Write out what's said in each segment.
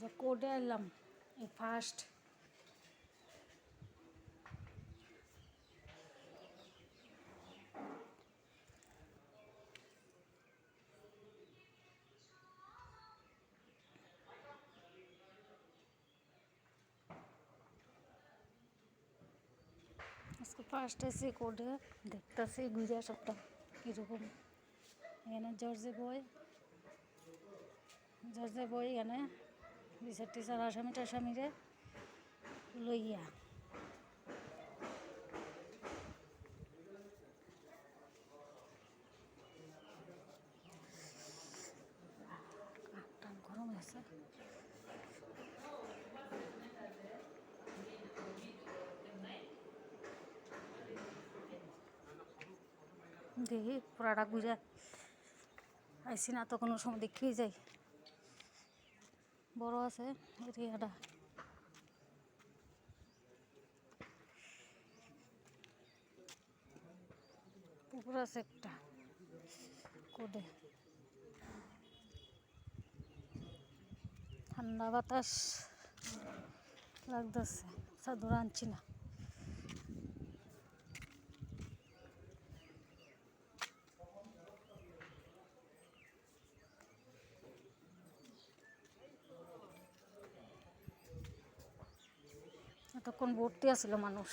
যে কোর্টে এলাম, এই ফার্স্ট আজকে ফার্স্ট এসে কোর্টে দেখতেছি, ঘুরে সবটা কীরকম। এখানে জর্জে বই জর্জে বই এখানে বিচার টিচার আসামি টাসামিরে লইয়া। গরম আছে। দেখি পুরাটা ঘুরে আইসি না তো কোনো সময় দেখিয়ে যাই। বড় আছে এরিয়াটা পুকুর আছে একটা কোডে। ঠান্ডা বাতাস লাগতেছে সাধুরা আনছি না। এতক্ষণ ভর্তি আসছিল মানুষ।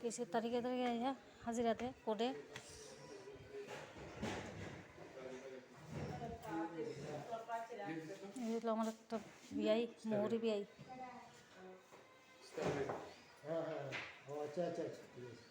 কেসের তারিখে তারিখে আইয়া হাজিরাতে কোর্টে। এই হলো আমার একটা বিয়াই মৌরি বিয়াই হ্যাঁ হ্যাঁ আচ্ছা আচ্ছা আচ্ছা আছে।